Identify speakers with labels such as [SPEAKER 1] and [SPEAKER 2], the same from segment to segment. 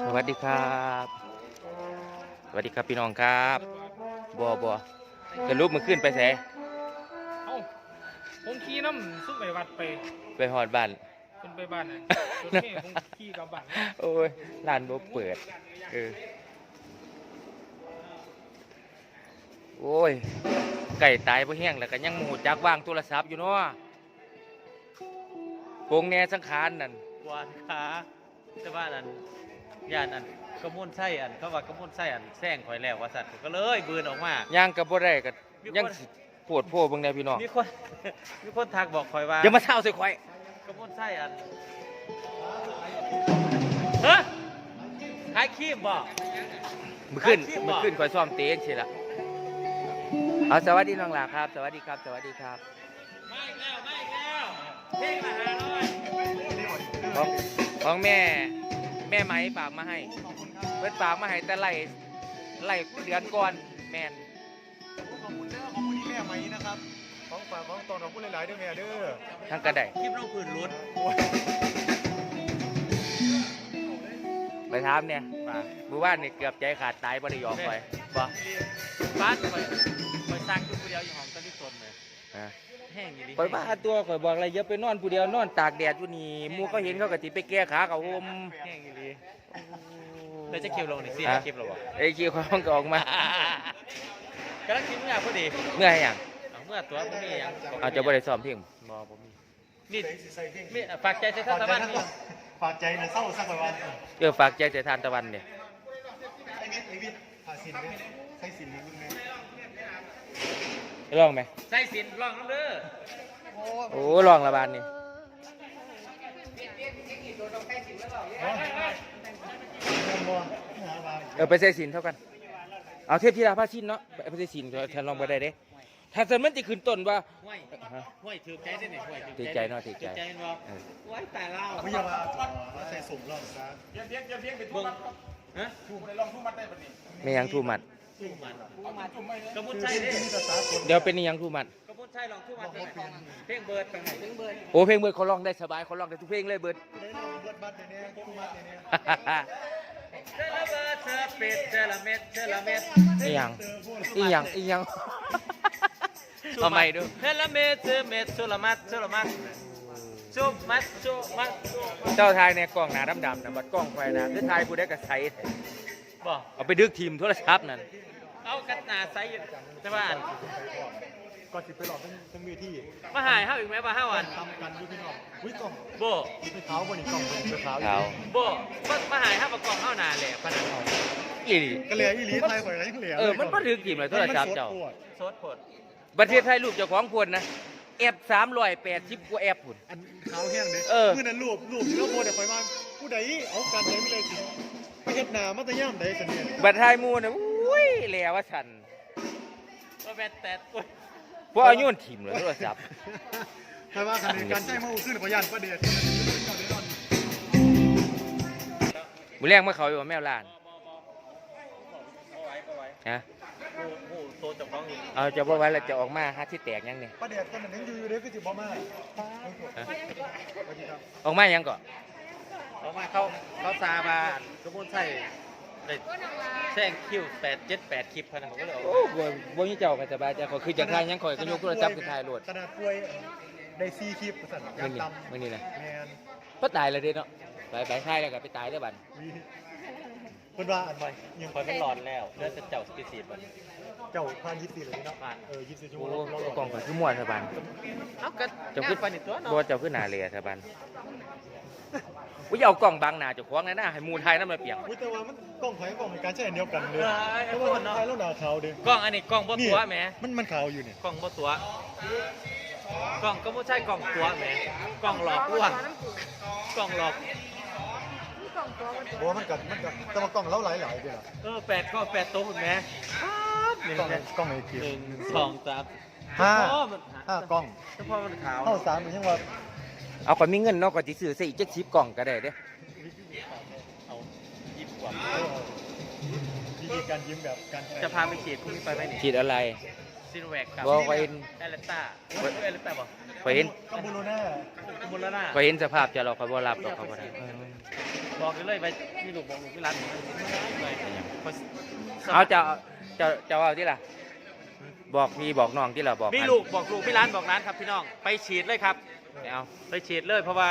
[SPEAKER 1] สวัสดีครับ สวัสดีครับพี่น้องครับบัวบัวจะรูปมือขึ้นไปแส
[SPEAKER 2] เอ้าผมขี่น้ำซุปไปวัดไป
[SPEAKER 1] ไปหอดบ้าน
[SPEAKER 2] ขึ้นไปบ้านน่ะรถเมล์ผมขี่กลับบ้าน
[SPEAKER 1] โอ้ยร้านบ่เปิดเออโอ้ยไก่ตายบ่แห้งแล้วก็ยังหมูจักวางโทรศัพท์อยู่เนาะโปงแหน่สังขารนั่น
[SPEAKER 3] วานขาแต่ว่าอัน ย่านอันกระมุนไส้อันเขาว่ากระมุนไส้อันแซงข่อยแล้วว่าสัตว์ก็เลยบืนออกมา
[SPEAKER 1] ย่างก็บ่ได้ก็
[SPEAKER 3] มีคน
[SPEAKER 1] ยังสิปวดโพเบิ่งแน่พี่น้อง
[SPEAKER 3] มีคน มีคนทักบอกข่อยว่า
[SPEAKER 1] อย่ามาเศร้าใส่ข่อย
[SPEAKER 3] กระมุนไส้อันเฮ้ยขายคีบบอก
[SPEAKER 1] มือขึ้น
[SPEAKER 3] อาชีพบ่
[SPEAKER 1] มือขึ้นข่อยซ้อมเต้นสิล่ะเอาสวัสดีน้องหลาครับ สวัสดีครับ สวัสดีครับ
[SPEAKER 3] ไม่อีกแล้วไม่อีกแล้วเพลงละห้าร้อย
[SPEAKER 1] ของของแม่ แม่ไหมฝากมาให้เพิ่นฝากมาให้แต่ไล่ไล่เดือนก่อนแม่น
[SPEAKER 4] ขอบคุณเด้อขอบคุณที่แม่ไหมนะครับของฝากของตอนของผู้หลายๆเด้อแม่เด้อ
[SPEAKER 1] ทั้งกระได
[SPEAKER 3] คลิปน้องพื้นลุ้น
[SPEAKER 1] ไปถามเนี่ย
[SPEAKER 3] มา
[SPEAKER 1] เมื่อวานนี่เกือบใจขาดตายบ่ได้ยอมไปบ่
[SPEAKER 3] บ้านข่อยข่อยสร้างอยู่คนเดียวอยู่ห้องตะลิซนเลย
[SPEAKER 1] อ่า
[SPEAKER 3] แห้งอยู่ดิ
[SPEAKER 1] ข่อยบ้าตัวข่อยบอกอะไรอย่าไปนอนผู้เดียวนอนตากแดดอยู่นี่หมู่เขาเห็นเขาก็สิไปแก้ขาเขาห่ม
[SPEAKER 3] แห้งอยู่ดิแล้วจะเก็บลงหน่อยสิ
[SPEAKER 1] ฮะ
[SPEAKER 3] เก็บลงบ่
[SPEAKER 1] ไอ้ขี้ความก็ออกมา
[SPEAKER 3] กำลังกินเมื่อพอดี
[SPEAKER 1] เมื่อไหร่หยัง
[SPEAKER 3] เอาเมื่อตัวพวกนี้ยัง
[SPEAKER 1] เอาจะบ่ได้ซ้อมเพลง
[SPEAKER 3] บอผมมีนี่
[SPEAKER 4] ใส่เพลง
[SPEAKER 3] มีฝากใจใส่ท่า
[SPEAKER 4] ฝาก
[SPEAKER 3] สะ
[SPEAKER 4] ใจ
[SPEAKER 3] บัน
[SPEAKER 4] นะ
[SPEAKER 3] นี่
[SPEAKER 4] ฝากใจนะเศร้าสักวัน
[SPEAKER 1] เออฝากใจแต่ทานตะวันเนี่ย
[SPEAKER 4] ไอ้วิทย์ไอ้วิทย์ฝากสินเนี่ยใส่สินนิดนึงนะ
[SPEAKER 1] ลองไหม
[SPEAKER 3] ใส่สินลองน้ำเด้อ
[SPEAKER 1] โอ้ลองละบานนี่เออไปใส่สินเท่ากัน เอาเทพธิดาพาชินเนาะไปใส่สินแทนลองไปได้เด้ถ้าเสร็จมันจะขึ้นต้นว่า
[SPEAKER 3] ห้วยห้วยถือใจได้ไหนห้วย
[SPEAKER 1] ถือใจเนาะถือใจ
[SPEAKER 3] ใจเนาะ
[SPEAKER 1] เออ
[SPEAKER 3] ไว้แต่เล่า
[SPEAKER 4] ไม่ใช่ว่าใส่สุ่มรอบซะ
[SPEAKER 3] เบิ่งฮะ
[SPEAKER 1] ไม่ยังทูมัด
[SPEAKER 3] ทุ่มมันกระมุนใช่เด้
[SPEAKER 4] มีภาษากล
[SPEAKER 1] เดี๋ยวเป็นอีหยังทูมัด
[SPEAKER 3] กระมุนใช่ลองทุ่มมันเพลงเบิร์ดไปไหนเพลงเบิร์ด
[SPEAKER 1] โอ้เพลงเบิร์ดเขาร้องได้สบายเขาร้องได้ทุกเพลงเลยเบิร์ด
[SPEAKER 4] ได้ลองเบิดบัตรเนี่ยคู่บัตรเนี่ย
[SPEAKER 3] เธอละเบิร์ดเธอเป็ดเธอละเม็ดเธอละเม็ด
[SPEAKER 1] อีหยังอีหยังอีหยังทำไมดู
[SPEAKER 3] เธอละเม็ดเธอเม็ดสุละมัดสุละมัดสุมัดสุมัด
[SPEAKER 1] เจ้าทายในกล้องหนาดำๆนะบัดกล้องไฟนะคือทายกูได้กระใส
[SPEAKER 3] บอก
[SPEAKER 1] เอาไปดึกทีมโทรศัพท์นั่น
[SPEAKER 3] เอากันหนาใสอยู่แต่ว่าอัน
[SPEAKER 4] ก่อนสิไปหลอกทั้งทั้งเวที
[SPEAKER 3] มาหายเฮาอีกไหมว่าเฮาอัน
[SPEAKER 4] ทำกันด้วยพี่น้องอุ้ยกล่อง
[SPEAKER 3] โบ
[SPEAKER 4] ไปเท้าบนอีกกล่องบนอีกเท้า
[SPEAKER 1] เขา
[SPEAKER 3] โบมามาหายเฮาประกอบเฮาหนาแหละพนัน
[SPEAKER 1] อีหลี
[SPEAKER 4] ก็เลยอีหลีไทยข่อยก็ยังเหลือ
[SPEAKER 1] เออมันบ่ดึกทีมเลยโทรศัพท์เจ้า
[SPEAKER 3] โซดผด
[SPEAKER 1] ประเทศไทยรูปเจ้าของพวนนะแอปสามร้อยแปดสิบกว่าแอปพุ่น
[SPEAKER 4] อันเท้าแห้งเด้
[SPEAKER 1] เออ
[SPEAKER 4] เมื่อนั้นรูปรูปที่เราโพสเดี๋ยวข่อยมาผู้ใดเอาการใดไม่เลยสิไปเฮ็ดนามาแต่ย่ามใดสันเนี่ย
[SPEAKER 1] บัดไทยหมูนะอุ้ ยแหล้วว่าฉัน
[SPEAKER 3] ก็แม่นแต่โอ้ย
[SPEAKER 1] พวกเอาโยนทีมเลยโทรศัพท์
[SPEAKER 4] ใครว่าคันนี้การใช้มาอูขึ้นพยานประเดี๋ยวเจ้าเดี๋ยวอน
[SPEAKER 1] มือแรกเมื่อเขาอยู่ว่าแมวล้าน
[SPEAKER 3] เอาไว้เอาไว้
[SPEAKER 1] นะ
[SPEAKER 3] โอ้โหโซจับต้องอยู่
[SPEAKER 1] เอาจะบ่ไว้แล้วจะออกมาหาที่แตกยังเนี่ย
[SPEAKER 4] ประเดี๋ยวตอนนั้นยังอยู่อยู่เด้อคือสิบ่มา
[SPEAKER 1] ฮะ
[SPEAKER 4] สวัสดีครับ
[SPEAKER 1] ออกมายังก่อน
[SPEAKER 3] เอามาเข้าเข้าซาบานกระมุนใส่ ได้แซงคิวแปดเจ็ดแปดคลิปพนันผมก็เลยเอา
[SPEAKER 1] โอ้บ่บ่มีเจ้าก็สบายใจขอยคือจะทายยังข่อยก็ยกโทรศัพท์ขึ้นถ่ายโหลด
[SPEAKER 4] ขนาดป่วยได้ซีคลิปสั่นยา
[SPEAKER 1] มื้อนี้
[SPEAKER 4] ตำ
[SPEAKER 1] มื้อนี้นะ
[SPEAKER 4] แมน
[SPEAKER 1] ก็ตายแล้วเด้เนาะไปไปถ่ายแล้วก็ไปตายเด้อบัด
[SPEAKER 4] มีเพิ่นว่าอันใหม่ยัง
[SPEAKER 3] คอยมันหลอนแล้วเลือดจะเจ้าสกิซีดมัน
[SPEAKER 4] เจ้าผ่าน24เลยเนาะ
[SPEAKER 3] ผ่าน
[SPEAKER 4] เออ24ชั่ว
[SPEAKER 1] โอ้
[SPEAKER 4] โมงเราเรา
[SPEAKER 1] กล่องข่อยคือม่วนซะบัด
[SPEAKER 3] เอากัน
[SPEAKER 1] เจ้า
[SPEAKER 3] งา
[SPEAKER 1] คือ
[SPEAKER 3] นไปนี่ตัวเนาะ
[SPEAKER 1] บ่เจ้าคือหน้าเหลยซะบัด อุ้ยเอากล้องบังหน้าเจ้าของแน่นะให้หมู่ถ่ายนำมาเปียง
[SPEAKER 4] อุ้ยแต่ว่ามันกล้องไฟกล้องในการใช้อันเดียวกันเลย
[SPEAKER 3] เออ
[SPEAKER 4] เพ
[SPEAKER 3] ไอ้
[SPEAKER 4] ราะ
[SPEAKER 3] ค
[SPEAKER 4] ว่านมัน
[SPEAKER 3] เนาะ
[SPEAKER 4] ไฟแล้วหนาขาวเด้
[SPEAKER 3] กล้องอันนี้กล้องบ่ตัวแหม
[SPEAKER 4] มันมันขาวอยู่เนี่ย
[SPEAKER 3] กล้องบ่ตัวกล้องก็ไม่ใช่กล้องตัวแหมกล้องหลอกลวงกล้องหลอก
[SPEAKER 4] เพราะว่ามันกัมันกัแต่ว่ากล้องเล่าหลายหลายๆเด้อ
[SPEAKER 3] เออแปดก็แปดตัวคุณแม่หนึ่ง
[SPEAKER 4] กล้องกล้องไอ้คลิป
[SPEAKER 3] หนึ่งสองสาม
[SPEAKER 4] ห้า
[SPEAKER 3] เฉพาะมัน
[SPEAKER 4] ห้ากล้อง
[SPEAKER 3] เฉพาะมันขาว
[SPEAKER 4] เท่าสามมันยังว่า
[SPEAKER 1] เอาข่อยมีเงินเนาะก็สิซื้อซะอีกจัก10กล่องก็ได้เด้
[SPEAKER 3] เอายิบกว่า
[SPEAKER 4] วิธีการยิ้มแบบการ
[SPEAKER 3] จะพาไปฉีดพรุ่งนี้ไปไหมนี่
[SPEAKER 1] ฉีดอะไร
[SPEAKER 3] ซินแวกกับ
[SPEAKER 1] บ่ข่อเห็น
[SPEAKER 3] เอเลต้าเอเลต้าบ่
[SPEAKER 1] ข่อยเห็น
[SPEAKER 4] คาโบโลน่า
[SPEAKER 3] มูลน่า
[SPEAKER 1] ข่อยเห็นสภาพจ้าเราข่อยบ่รับดอกข่อยบ่ได้
[SPEAKER 3] บอกกันเลยไปมีลูกบอกลูกมีร้านเลย
[SPEAKER 1] เอาจ้าเจ้าเจ้าเอาที่ล่ะบอกพี่บอกน้องที่ล่ะบอก
[SPEAKER 3] มีลูกบอกลูกมีร้านบอกร้านครับพี่น้องไปฉีดเลยครับ
[SPEAKER 1] ไม่เอา
[SPEAKER 3] ไปฉีดเลย เพราะว่า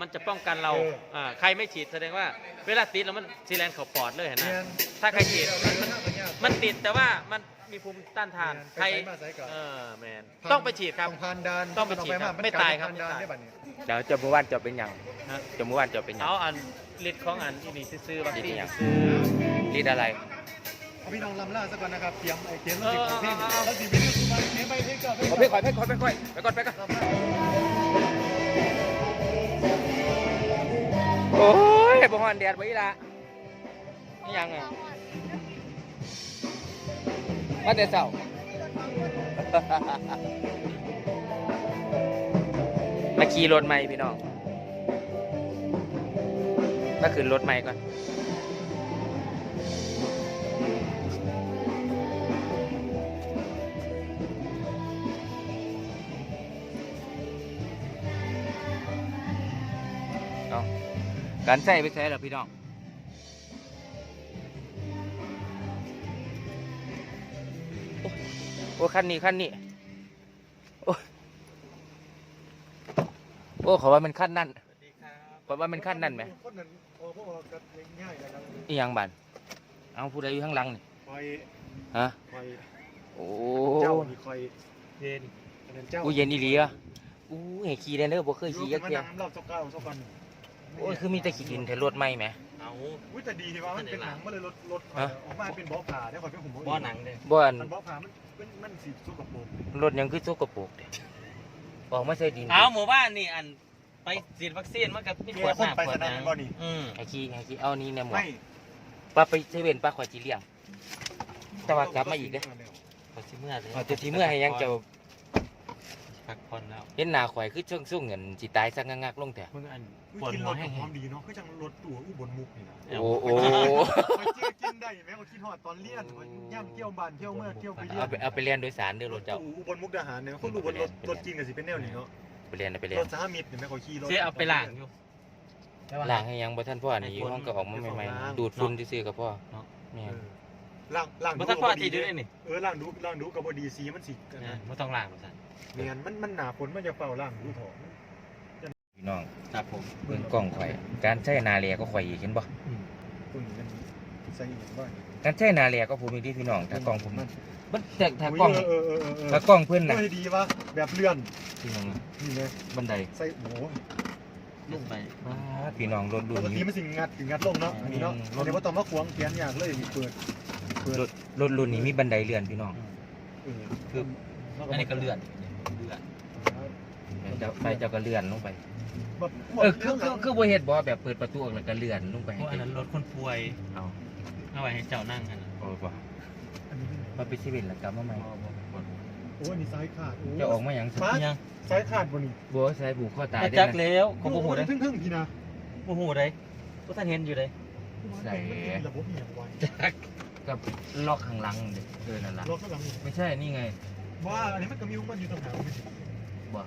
[SPEAKER 3] มันจะป้องกันเราอ่าใครไม่ฉีดแสดงว่า เวลาติดแล้วมันซีแลนเข่าปอดเลยเห็นไหม
[SPEAKER 4] เรียน
[SPEAKER 3] ถ้าใครฉีด
[SPEAKER 4] มันมันมันยาก
[SPEAKER 3] มันติดแต่ว่ามันมีภูมิต้านทาน
[SPEAKER 4] ไป
[SPEAKER 3] ใคร
[SPEAKER 4] ไสมาไสก่อน
[SPEAKER 3] เออแมนต้องไปฉีดครับ
[SPEAKER 4] ต้องผ่านด่าน
[SPEAKER 3] ต้องไปฉีดครับ
[SPEAKER 4] น
[SPEAKER 3] ไม่ตายครับ
[SPEAKER 4] ผ่นด่าน
[SPEAKER 3] ไม่ตาย
[SPEAKER 4] ได้บัดนี้
[SPEAKER 1] เดี๋ยวเจ้าเมื่อวานเจ้าเป็นหยัง
[SPEAKER 3] ฮะ
[SPEAKER 1] เจ้าเมื่อวานเจ้าเป็นหยัง
[SPEAKER 3] เอาอันฤทธิ์ของอันที่นี่ซื้อๆวัคซีน
[SPEAKER 1] ฤทธิ์ยัง
[SPEAKER 3] ซื้อ
[SPEAKER 1] รีดอะไร
[SPEAKER 4] เอาพี่น้องลำล่าซะก่อนนะครับเตรียมไอ้เตรียม
[SPEAKER 3] เอ
[SPEAKER 4] แล้ว
[SPEAKER 3] อ
[SPEAKER 4] สิบเพลง
[SPEAKER 3] เออเออ
[SPEAKER 4] แล้วสิไปเรื่องสุพรรณเพลงไปเพลงก่อน
[SPEAKER 1] เอาไปค่อยไปค่อยไปค่อยไปก่อนไปก่อน
[SPEAKER 4] ลำล่า
[SPEAKER 1] อ้ยบ่ฮอนแดดไว้ละนี่ยังอะมาแต่เช้ามาขี่รถใหม่พี่น้องมาขึ้นรถใหม่ก่อนเอา การใส่ไปใส่หรอพี่น้องโอ้โอ้คันนี้คันนี้โอ้โอ้เขาว่ามันขั้นนั่นเขาว่ามันขั้นนั่นไหม
[SPEAKER 4] คนนั้นโอ้พวกเราก็ง่ายๆนะครับ
[SPEAKER 1] นี่ยังบันเอาผู้ใดอยู่ข้างหลังนี่
[SPEAKER 4] คอย
[SPEAKER 1] ฮะ
[SPEAKER 4] คอย
[SPEAKER 1] โอ้
[SPEAKER 4] เจ้านี่คอย
[SPEAKER 3] เย็น
[SPEAKER 4] อันนั้นเจ้า
[SPEAKER 1] อู้เย็นอีหลีอะอู้เห็นขี่ได้เด้อบ่เคยขี่ยัก
[SPEAKER 4] มา
[SPEAKER 1] เทีย
[SPEAKER 4] นั่งรอบเจ้าเก้าเจ้ากัน
[SPEAKER 1] โอ้ยคือมีแต่ขี่ดินแต่รถไม่ไหม
[SPEAKER 3] เอา
[SPEAKER 4] อุ้ยแต่ดีที่ว่ามันเป็นหนังมาเลยรถรถ
[SPEAKER 1] ฮะ
[SPEAKER 4] ออกมาเป็นเบาะผ่าได้คอยเป็นผม
[SPEAKER 3] บ่อหนังเลย
[SPEAKER 1] บ่อัน
[SPEAKER 4] มันเบาะผ่ามันมันมันสีสู้กับผม
[SPEAKER 1] รถยังคือโซกปรกเด้ออกมาใส่ดิน
[SPEAKER 3] เอาหมู่บ้านนี่อันไปฉีดวัคซีนมันกับมีขวด
[SPEAKER 4] คน
[SPEAKER 3] น้ำ
[SPEAKER 4] ไป
[SPEAKER 3] ขว
[SPEAKER 4] ส
[SPEAKER 3] ด
[SPEAKER 4] นาม
[SPEAKER 3] น้
[SPEAKER 4] บ่นี่ำ
[SPEAKER 3] อืม
[SPEAKER 1] ไอ้ขี่ไอ้ขี่เอานี่แน่หมด
[SPEAKER 4] ไม่
[SPEAKER 1] ป้าไปเซเว่นป้าขอจีเลี้ยง แต่ว่ากลับมาอีกเด้อ
[SPEAKER 3] พอสิเมื่อเลย
[SPEAKER 1] เอาแต่ที่เมื่อให้ยังเจ้า
[SPEAKER 3] พักผ่อนแล้ว
[SPEAKER 1] เห็นหน้าข่อยคือช่วงช่วงเงินสิตายสักงักๆลงแต่
[SPEAKER 3] มึงอันป
[SPEAKER 4] อุ้
[SPEAKER 3] วยด
[SPEAKER 4] กิน
[SPEAKER 3] หั
[SPEAKER 4] ร
[SPEAKER 3] ว
[SPEAKER 4] ถ
[SPEAKER 3] ให้
[SPEAKER 4] กับห
[SPEAKER 3] เห็
[SPEAKER 4] อนมดีเนาะก็จังรถตัวอุบลมุกนี่นะ
[SPEAKER 1] โอ้โห
[SPEAKER 4] คอยเจอกินได้ไหมว่าคิดฮอดตอนเลี้ยนคอยย่ำเที่ยวบ้านเที่ยวเมื่อเที่ยวไปเลี้ย
[SPEAKER 1] เอา
[SPEAKER 4] น
[SPEAKER 1] ไปเอาไปเรียนโดยสารเด้อรถเจ้า
[SPEAKER 4] อุบลมุกดาหารเนี่ยคนอุบลรถรถกินกับสิเป็นแนวนี้เนาะ
[SPEAKER 1] ไปเรียนเอาไปเรีย
[SPEAKER 4] ร
[SPEAKER 1] น
[SPEAKER 4] ถสหมิตรเนี่ยไม่คอยขี่รถ
[SPEAKER 3] เสียเอาไปล้างอยู่
[SPEAKER 1] ล้างให้ยังบ่ทันพ่อนี่อยู่ห้องก็ออกมาใหม่ๆดูดฝุ่นซื่อๆกับพ่อ
[SPEAKER 3] เนาะ
[SPEAKER 1] แม่
[SPEAKER 4] เอนอล่างล่าง
[SPEAKER 3] บ่ทันพอทีเดียวเลยนี่
[SPEAKER 4] เออล่างดูล่างดูกับบดีซีมันสิ
[SPEAKER 3] เออบ่ต้องล้างหรอกสัน
[SPEAKER 4] เนียนมันมันหนาฝนมันจะเป่าล่างดูถอน
[SPEAKER 1] พี่น้อง
[SPEAKER 3] ครับผม
[SPEAKER 1] เบิ่งกล้องข่อย การใช้นาเลียก็ข่อยอีกเห็นบ่
[SPEAKER 4] คุณมันใส่อีกบ้าง
[SPEAKER 1] การใช้นาเลียก็ผมอีกที่พี่น้องถ้ากล้องผมมันมันแต่ถ้ากล้อง
[SPEAKER 4] เออเออเออเออ
[SPEAKER 1] ถ้ากล้องเพิ่นน่ะ
[SPEAKER 4] เฮ้ยดีวะแบบเลื่อน
[SPEAKER 1] พี่น้อง
[SPEAKER 4] นี่เลย
[SPEAKER 1] บันได
[SPEAKER 4] ใส่โอ้โห
[SPEAKER 3] ลงไป
[SPEAKER 1] ว้าพี่น้องรถ
[SPEAKER 4] ป
[SPEAKER 1] รุ่น
[SPEAKER 4] กติ
[SPEAKER 1] นี้
[SPEAKER 4] มันสิงัดสิงัดลงเนาะอันนี้เนาะ
[SPEAKER 1] อืม
[SPEAKER 4] อันนี้ว่าต้องมาขวางเขียนอยากเลยเปิดเปิด
[SPEAKER 1] รถรถรุ่นนี้มีบันไดเลื่อนพี่น้อง
[SPEAKER 4] เออ
[SPEAKER 1] คือ
[SPEAKER 3] อันนี้ก็เลือด เลือด
[SPEAKER 1] เจ้าไฟเจ้าก็เลื่อนลงไป
[SPEAKER 4] แบบ
[SPEAKER 1] เออคือคือคือบ่เฮ็ดบ่แบบเปิดประตูออกแล้วก็เลื่อนลงไป
[SPEAKER 3] เพราะอันนั้นรถคนป่วย
[SPEAKER 1] เอา
[SPEAKER 3] เอาไว้ให้เจ้านั่งอันนั้น
[SPEAKER 1] โอ้บ่
[SPEAKER 4] อันนี้
[SPEAKER 1] มาไปชีวิตแล้วกลับมาใหม่
[SPEAKER 4] โอ้อันนี้สายขาดโอ้
[SPEAKER 1] จะออกมาหยัง
[SPEAKER 4] ฟ้า
[SPEAKER 3] ยัง
[SPEAKER 4] สายขาดบ่นี่
[SPEAKER 1] บ่ใส่ผูกคอตาย
[SPEAKER 3] มา
[SPEAKER 1] ได้
[SPEAKER 3] จัก
[SPEAKER 1] นะ
[SPEAKER 3] แล้วก็บ่ฮู้เด้
[SPEAKER 4] ทึ่งทึ่งๆพี่นะ
[SPEAKER 3] บ่ฮู้เด้บ่ทันเห็นอยู่เด้
[SPEAKER 1] ใส่
[SPEAKER 4] ระบบอีหยังไว้
[SPEAKER 3] จัก
[SPEAKER 1] กับล็อกข้างหลังเด้อเออนั่นล่ะ
[SPEAKER 4] รถข้างหลังนี่
[SPEAKER 1] ไม่ใช่นี่ไง
[SPEAKER 4] ว่าอันนี้มันก็มีของมันอยู่ตรงหางมัน
[SPEAKER 1] บ่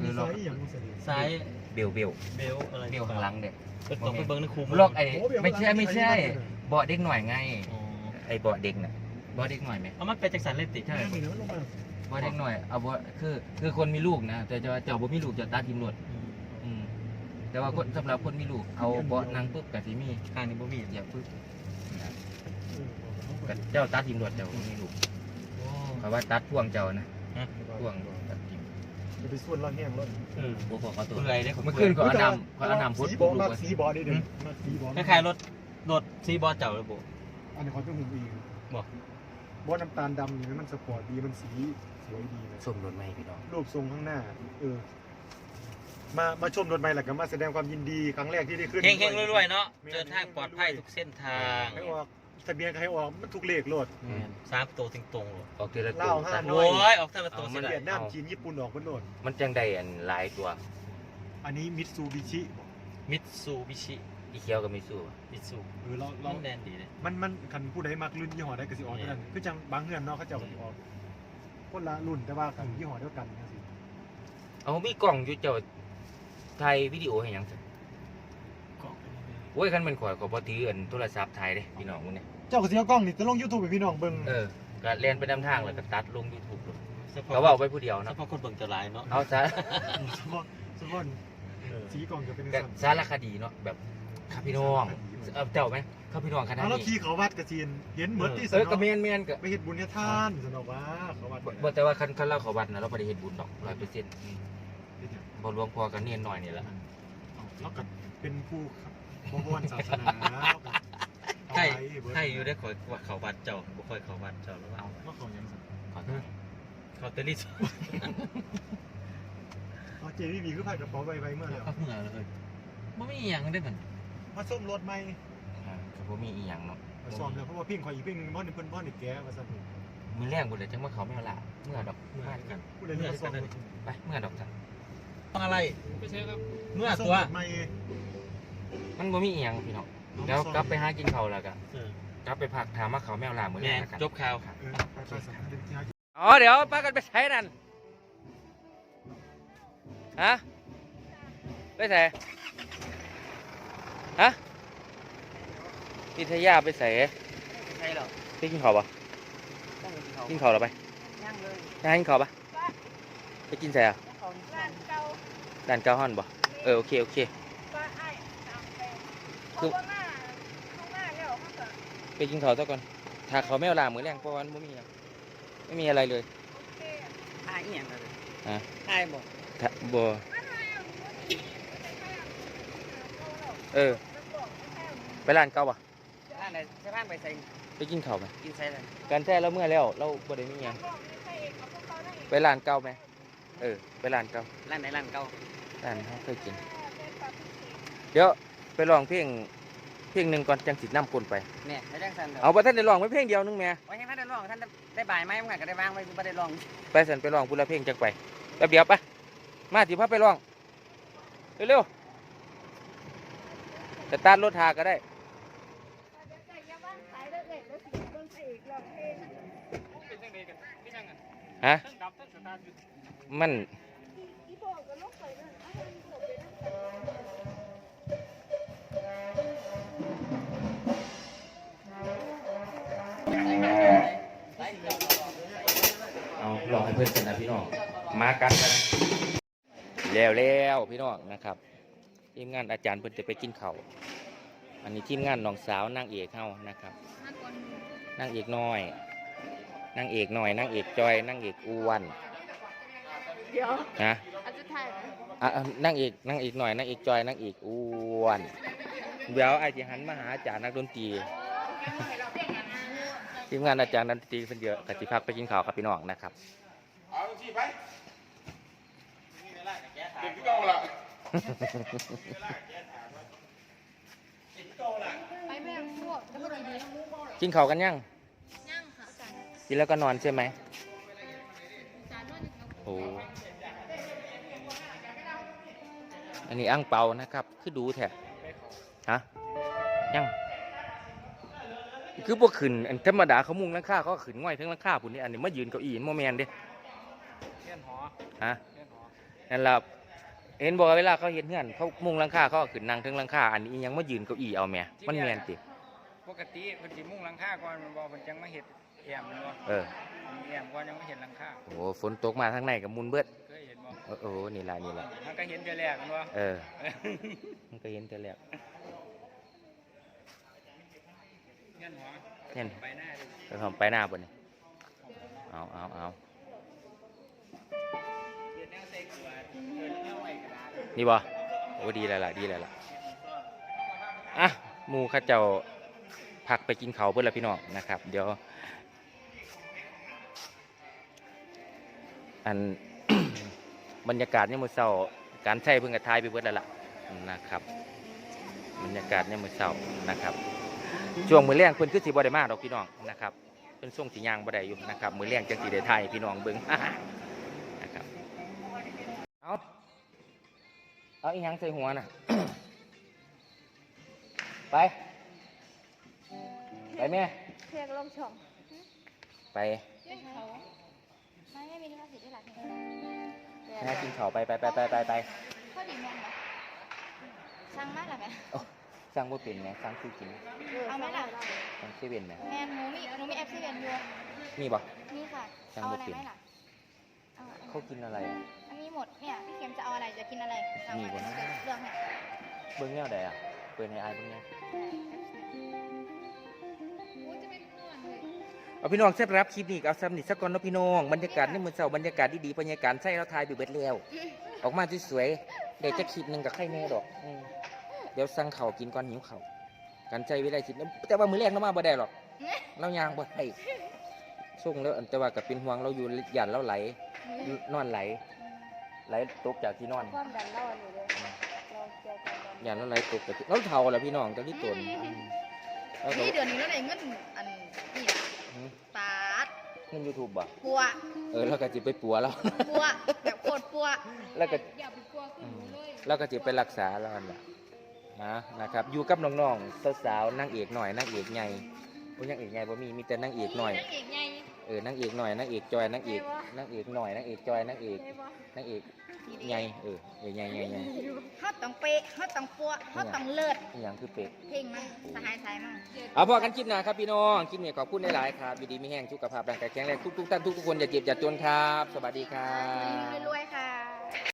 [SPEAKER 4] มี
[SPEAKER 1] คือล็อก
[SPEAKER 4] สายอีหยังบ่สนิท
[SPEAKER 3] ซ้าย
[SPEAKER 1] เบลเบล
[SPEAKER 3] เบลอะไร
[SPEAKER 1] เบลข้างหลังเด้อ
[SPEAKER 3] ไปตรงไปเบิ่งในคู
[SPEAKER 1] ล็อกไอ้
[SPEAKER 4] โอ้เบล
[SPEAKER 1] ไม่ใช่ไม่ใช่
[SPEAKER 4] ข้างหลัง
[SPEAKER 1] เบาะเด็กหน่อยไง
[SPEAKER 3] อ๋อ
[SPEAKER 1] ไอ้เบาะเด็กน่ะเบาะเด็กหน่อยไหม
[SPEAKER 3] เอามันเป็นจักสันเลยติ
[SPEAKER 1] ใช่
[SPEAKER 4] นี่นะมันลงมา
[SPEAKER 1] เบาะเด็กหน่อยเอาเบาะคือคือคนมีลูกนะแต่จะเจ้าบ่มีลูกจะตัดทิมรถ
[SPEAKER 3] อืม
[SPEAKER 1] อืมแต่ว่าคนสำหรับคนมีลูกเอาเบาะนั่งปุ๊บก็สิมี
[SPEAKER 3] ข้างนี้บ่มี
[SPEAKER 1] เหยียบปุ๊บนะ
[SPEAKER 4] เออ
[SPEAKER 1] ก็เจ้าตัดทิมรถเจ้าบ่มีลูก
[SPEAKER 3] โอ้
[SPEAKER 1] เพ ราะว่าตัดพ่วงเจ้านะ
[SPEAKER 3] ฮะ
[SPEAKER 1] พ่วงตัดทิม
[SPEAKER 4] จะไปส่วนล่างแห้งรถ
[SPEAKER 3] เออ
[SPEAKER 1] บ่พอเขาตัว
[SPEAKER 3] เปื่อยเด้
[SPEAKER 1] เมื่อคืนก็เอาน้ำก็เอาน้ำพุด
[SPEAKER 4] สีบ
[SPEAKER 1] ปุ๊
[SPEAKER 4] อบ
[SPEAKER 1] ลู
[SPEAKER 4] มาก
[SPEAKER 1] ไว้
[SPEAKER 4] สีบอได้เด้อมาสีบอ
[SPEAKER 3] คล้ายๆรถรถซีบอสเจ้าเลยบ่
[SPEAKER 4] อันนี้เขาเป็นหุ่นอีก
[SPEAKER 3] บ่
[SPEAKER 4] บอน้ำตาลดำนี่มันสปอร์ตดีมันสีสวยดีเลย
[SPEAKER 1] ส้มรถใหม่พี่น้อง
[SPEAKER 4] รูปทรงข้างหน้าเออมามาชมรถใหม่แหละก็มาแสดงความยินดีครั้งแรกที่ได้ขึ้น
[SPEAKER 3] เฮงๆรวยๆเนาะเดินทางปลอดภัยทุกเส้นทาง
[SPEAKER 4] ให้ออก ทะเบียนใครออกมันถูกเลขโลด
[SPEAKER 3] สามตัวตรงๆเลย
[SPEAKER 1] ออกเทอละ
[SPEAKER 4] เหล้า
[SPEAKER 1] ตัว
[SPEAKER 4] ห้า
[SPEAKER 1] ซะ
[SPEAKER 4] น้
[SPEAKER 3] โอ้ยออกแต่ละตัว
[SPEAKER 1] เอา
[SPEAKER 3] สิ
[SPEAKER 1] มัน
[SPEAKER 3] ได้
[SPEAKER 4] เวียดนามจีนญี่ปุ่นออกบนโลด
[SPEAKER 1] มันจังได้อันหลายตัว
[SPEAKER 4] อันนี้มิตซูบิชิ
[SPEAKER 3] มิตซูบิชิ
[SPEAKER 1] อีเขียวก็ไม่สู้
[SPEAKER 3] มิตซู
[SPEAKER 4] เออเราเรา
[SPEAKER 3] มันแดนดีเลย
[SPEAKER 4] มันมันคันผู้ใดมักรุ่นยี่ห้อใดก็สิออกเท่านั้นคือจังบางเฮือนเนาะเขาเจ้าก็สิออกคนละรุ่นแต่ว่ากันยี่ห้อเดียวกันจังซี่
[SPEAKER 1] เอามีกล่องอยู่เจ้าถ่ายวิดีโอให้หยังซะ
[SPEAKER 3] ก็
[SPEAKER 1] ก โอ้ยคันเป็นข่อยก็บ่ถืออันโทรศัพท์ถ่ายเด้พี่น้องมื้อนี้
[SPEAKER 4] เจ้าก็สิเอากล้องนี่จะลง YouTube ให้พี่น้องเบิ่ง
[SPEAKER 1] เออก็เรียนไปนำทางแล้วก็ตัดลง YouTube เลย
[SPEAKER 3] เฉพ
[SPEAKER 1] ก็เว้าไปผู้เดียว
[SPEAKER 3] เฉ
[SPEAKER 1] เนาะ
[SPEAKER 3] พาะคนเบิ่งจะหลายเนาะ
[SPEAKER 1] เอาซะ
[SPEAKER 4] เฉพาะเฉพาะสีกล้องจะเป็น
[SPEAKER 1] ก็
[SPEAKER 4] สั่น
[SPEAKER 1] สารคดีเนาะแบบข้าพี่น้องเออเจ้าไหมข้าพี่น้องขนาด
[SPEAKER 4] เอาแล้ว
[SPEAKER 1] นี้
[SPEAKER 4] ขี่เขาวัดกระจีนเห็นเหมือนที่
[SPEAKER 1] เออก็เมียนเมียนก็
[SPEAKER 4] ไปเฮ็ดบุญให้ท่านสนอกว่าเขาวัด
[SPEAKER 1] บ่บ่แต่ว่าคันคันเราเขาวัดนะเราบ่ได้เฮ็ดบุญดอก100%อืมบ่หลวงพ่อก็เนียนหน่อยนี่แหละ
[SPEAKER 4] แล้วก็เป็นผู้บ่ บวนศาสนา
[SPEAKER 3] ใช่ใช่อยู่ได้ขอยว่าเขาวัดเจ้าบ่ค่อยเขาวัดเจ้าหรือว่า
[SPEAKER 4] เอาว่าเขายังสั่น
[SPEAKER 1] ขอโทษ
[SPEAKER 3] เขาเตลิส
[SPEAKER 4] เอาเจวีบีคือพายกระเป๋าใบใบเมื่อแล้ว
[SPEAKER 1] ก็เมื่อเลยบ่มีอีหยังได้อมัน
[SPEAKER 4] มาส้มรถใหม่
[SPEAKER 1] อ่าก็บ่มีอีหยังเนาะ
[SPEAKER 4] มาซ้อมแล้วเพราะว่าเพิ่งข่อยอีกเพิ่งหนึงบ่ได้เพิ่นบ่ได้แก้ว่าซั่น
[SPEAKER 1] มีแรงบ่ได้จังว่าเขาไม่เอาละเมื่อดอกเมื่อกัน
[SPEAKER 4] ผู้ใดที่มาซ้อมรถ
[SPEAKER 1] ไปเมื่อดอกจ้ะ
[SPEAKER 3] อะไร
[SPEAKER 2] ไปใช้ครับ
[SPEAKER 3] เมื่อ
[SPEAKER 4] มาส้ม
[SPEAKER 3] ตัว
[SPEAKER 4] รถให ม่
[SPEAKER 1] มันบ่มีอีหยังพี่น้องแล้วกลับไปหากินข้าวแล้วก็
[SPEAKER 3] เออก
[SPEAKER 1] ลับไปพักถามว่าเขาไม่เอาละมื้อ
[SPEAKER 3] แม่
[SPEAKER 1] แรงกัน
[SPEAKER 3] จบข่าว
[SPEAKER 4] เออไปไปสัมภาษณ์ที่หา
[SPEAKER 1] อ๋อเดี๋ยวพากันไปใช้นั่นฮะไปใส่ฮะพิทยาไปใส่
[SPEAKER 5] ใช่หรอ
[SPEAKER 1] ไปกินข้าวปะ
[SPEAKER 5] ต้องมีเขา
[SPEAKER 1] กินข้าวแล้วไป
[SPEAKER 5] ย่างเลย
[SPEAKER 1] ไปหากินข้าวปะไปกินใส่อะ
[SPEAKER 5] เขา
[SPEAKER 6] ร้านเก่า
[SPEAKER 1] ด่านเก้าห้อนปะเออโอเคโอเค
[SPEAKER 6] ก็ไอ้ตามไป
[SPEAKER 1] คื
[SPEAKER 6] เขา
[SPEAKER 1] อ
[SPEAKER 6] ว่ามาเขามาแล้วเขาก็
[SPEAKER 1] ไปกินข้าวซะก่อนถ้าเขาไม่เอาละมื้อแรงเพราะว่ามันบ่มีหยังไม่มีอะไรเลย
[SPEAKER 6] โอเค
[SPEAKER 5] ทายเอียงเลย
[SPEAKER 1] ฮะ
[SPEAKER 5] ทายบอก
[SPEAKER 1] ถ้าบ่
[SPEAKER 6] ไม่ได้เอาหนูนี่ไม่ได้เอาเขาหรอก
[SPEAKER 1] เออ
[SPEAKER 6] มันบอกไม่ใช่เอาหนู
[SPEAKER 1] ไปร้านเก่าปะ
[SPEAKER 5] ร้านไหนใช่บ้านไปใส่
[SPEAKER 1] ไปกินข้าวไหม
[SPEAKER 5] กินใส่เลย
[SPEAKER 1] การแท้แล้วเมื่อแล้วเราบ่ได้มีหยัง
[SPEAKER 6] บอกไม่ใช่เองเอาพวกเขาได้เอง
[SPEAKER 1] ไปร้านเก่าไหมเออ ไปร้านเก่า
[SPEAKER 5] ร้านไหนร้านเก่า
[SPEAKER 1] ร้านเขาเคยกิน
[SPEAKER 6] เป็นปลาพิเศษ
[SPEAKER 1] เดี๋ยว ไปลองเพลงเพลงหนึ่งก่อนจังสิน้ำกลนไป
[SPEAKER 5] เนี่ยให้จังสันเถ
[SPEAKER 1] เอา
[SPEAKER 5] อะ
[SPEAKER 1] ไปท่านได้ลองไปเพลงเดียวนึงแหม่
[SPEAKER 5] ไว้ให้ท่านได้ลองท่านได้บ่ายไหมมันก็ได้วางไว้ไม่ได้ลอง
[SPEAKER 1] ไปสันไปลองพุละเพลงจังไปแป๊บเดียวไปมาสิพาไปลอง เร็วๆจะตาร์ทรถหาก็ได้
[SPEAKER 6] แต่ใจยาบ้านขายได้เลยแล้วสิเบิ่งพระเอกร้องเพลง
[SPEAKER 2] เป็นจังไดกันไม่จังกัน
[SPEAKER 1] ฮะ
[SPEAKER 2] ทั้งดับทั้งสตาร์ทอยู่
[SPEAKER 1] มั
[SPEAKER 6] น เอาให้มันจบเลยนะ
[SPEAKER 1] เอาลองให้เพื่อนกันนะพี่น้อง มากันกันนะแล้วแล้วพี่น้องนะครับทีมงานอาจารย์เพิ่นจะไปกินข้าวอันนี้ทีมงานน้องสาวนางเอกเฮานะครับ
[SPEAKER 6] ห้าคน
[SPEAKER 1] นางเอกน้อยนางเอกน้อยนางเอกจอยนางเอกอ้วน
[SPEAKER 6] เดี๋ยว
[SPEAKER 1] นะ
[SPEAKER 6] อาจจะถ่ายไหม
[SPEAKER 1] อะอะนางเอกนางเอกน้อยนางเอกจอยนางเอกอ้วน เดี๋ยวไอ้ที่หันมาหาอาจารย์นักดนตรีทีมงานอาจารย์นักดนตรีเพิ่นเยอะกติพักไปกินข้าวครับพี่น้องนะครับ
[SPEAKER 7] เอาสิไปเด็กที่เก่าละ
[SPEAKER 6] ไปแม่พวกแล้วก็ดี
[SPEAKER 1] กินข้าวกันยัง
[SPEAKER 6] ย่างค่ะอาจารย์
[SPEAKER 1] กินแล้วก็นอนใช่ไหม
[SPEAKER 6] อาจารย์ว่าจะเอา
[SPEAKER 1] โอ้อันนี้อ่างเปานะครับ คือดูแท้ฮะ ยังคือพวกขึ้นอันธรรมดาเขามุงหลังคาเขาก็ขึ้นง่อยทั้งหลังคาพุ่นนี่อันนี้มายืนเก้าอี้โมแมนเด้
[SPEAKER 2] เลียนหอ
[SPEAKER 1] ฮะ
[SPEAKER 2] เลียนหอ
[SPEAKER 1] นั่นล่ะเห็นบอกว่าเวลาเขาเห็นเฮือนเขามุงหลังคาเขาก็ขึ้นนั่งทั้งหลังคาอันนี้อิหยังมายืนเก้าอี้เอาแหม่มันแมนติ
[SPEAKER 2] ปกติเพิ่นสิมุ่งหลังคาก่อนมันบ่เพิ่นจังมาเฮ็ดแอมมันบ่
[SPEAKER 1] เออ
[SPEAKER 2] แอมก่อนยังไม่เห็นหลังคา
[SPEAKER 1] โอ้ฝนตกมาทางในกับมุนเบิด
[SPEAKER 2] เคยเห็นบ่
[SPEAKER 1] เออโอ้โหนี่ล่ะนี่ล่ะ
[SPEAKER 2] มันก็เห็นแต่แรกมันบ่
[SPEAKER 1] เออมันก็เห็นแต่แรก
[SPEAKER 2] เลียนหอ
[SPEAKER 1] เห็น
[SPEAKER 2] ไปหน้าดิ
[SPEAKER 1] ไปทำไปหน้าบนนี่เอาเอาเอา
[SPEAKER 2] เลียนแนวใส่เกลือเดินแนวไว้กระดาษ
[SPEAKER 1] นี่บ่โอ้ดีแล้วล่ะ ดีแล้วล่ะ อะหมูเข้าเจ้าพักไปกินเขาวเพื่อนละพี่น้องนะครับ เดี๋ยว อันบรรยากาศเนี่ยามมือเศร้าการใช้เพิ่งกระทายไปเบิดแล้วล่ะนะครับ บรรยากาศเนี่ยามมือเศร้านะครับ ช่วงมือแรงเพิ่นคือสิบ่ได้มาดอกพี่น้องนะครับเป็นช่วงสียางบ่ได้อยู่นะครับมือแรงจังสีได้ไทยพี่น้องเบิ่งนะครับเอาเอาอีหยังใส่หัวน่ะไป ไปแม่
[SPEAKER 6] เพียงลงช่อง
[SPEAKER 1] ไป
[SPEAKER 6] เล่นเขาไม่ไม่มีลิขสิทธิ์ได้หลัก
[SPEAKER 1] แม่กินข้าวไปไปไปไปไปไป
[SPEAKER 6] ข้อดีแม่นบ่สั่งมาแล้วแม่
[SPEAKER 1] สั่งบ่เป็นแหมสั่งซื้อกิน
[SPEAKER 2] เอาไหมล่ะ
[SPEAKER 1] สั่งเซเว่นแหม
[SPEAKER 2] แม่หนูมีหนูมีแอปซีเรียนอยู่
[SPEAKER 1] มีบ่
[SPEAKER 2] นี่ค่ะ
[SPEAKER 1] สั่ง
[SPEAKER 2] เอา
[SPEAKER 1] บ่
[SPEAKER 2] อะไร
[SPEAKER 1] เป็น
[SPEAKER 2] ไหมล่ะเอาอัน
[SPEAKER 1] เขากินอะไรอะ
[SPEAKER 2] อันนี้หมดเนี่ยพี่เข็มจะเอาอะไรจะกินอะไรเอา
[SPEAKER 1] มี
[SPEAKER 2] อะไร
[SPEAKER 1] บ่นะ
[SPEAKER 2] จะเลือกเนี่ย
[SPEAKER 1] เบิ่งแนวใดอะเปิดในอายเบิ่งแนว
[SPEAKER 2] โอ้จะเป็นเพื่อนเลย
[SPEAKER 1] เอาพี่น้องสำหรับคลิปนี้ก็เอาซ้ำนี่สักก่อนเนาะพี่น้องบรรยากาศในมื้อเช้าบรรยากาศดีๆบรรยากาศใส่เราถ่ายไปเบิดแล้วออกมาสวยๆเดี๋ยวจะคลิปหนึงกับไข่แน่ดอกอืม เดี๋ยวสั่งข้าวกินก่อนหิวข้าวกันใจไว้ได้สิแต่ว่ามื้อแรกเรามาบ่ได้หรอก เรายางบ่ได้ส่งแล้วอันแต่ว่าก็เป็นห่วงเราอยู่ย่านเราไหล นอนไหล ไหลตกจากที่นอน
[SPEAKER 2] ความดันเราอยู่เลยเราเจอกัน
[SPEAKER 1] ย่านเราไหลตกจากที่เราเท่าแล้วพี่น้องจากที่ตนอืมแล้วก็
[SPEAKER 2] นี่เดือนนี้เราได้เงินอันนี่นะ
[SPEAKER 1] อืม
[SPEAKER 2] ปาด
[SPEAKER 1] เงินยูทูบบ่
[SPEAKER 2] ปัว
[SPEAKER 1] เออเราก็จิไปปัวเรา
[SPEAKER 2] ปัวแบบโคตรปัว
[SPEAKER 1] แล้วก็
[SPEAKER 2] อย่าไปกลัวขึ้นหนูเลย
[SPEAKER 1] เราก็จะไปรักษาเราเนี่ย นะนะครับอยู่กับน้องๆสาวๆนางเอกหน่อยนางเอกใหญ่โอ้ยนางเอกใหญ่บ่มีมีแต่นางเอกหน่อย
[SPEAKER 2] นางเอกไง
[SPEAKER 1] เออนางเอกหน่อยนางเอกจอยนางเอกนางเอกหน่อยนางเอกจอยนางเอก
[SPEAKER 2] ได้ปะ
[SPEAKER 1] นางเอกใหญ่เออเออใหญ่ใหญ่ใหญ่
[SPEAKER 2] เขาต้องเป๊ะเขาต้องปัวเขาต้องเลิศ
[SPEAKER 1] อหย่างคือเป็ด
[SPEAKER 2] เพลงมันสหายสายมั่ง
[SPEAKER 1] เอาพอกันคลิปหน้าครับพี่น้องคลิปนี้ขอบคุณหลายๆครับดีๆมีแห้งสุขภาพร่างกายแข็งแรงทุกๆท่านทุกๆคนอย่าเจ็บอย่าจนครับ สวัสดีครับ
[SPEAKER 2] รวยๆค่ะ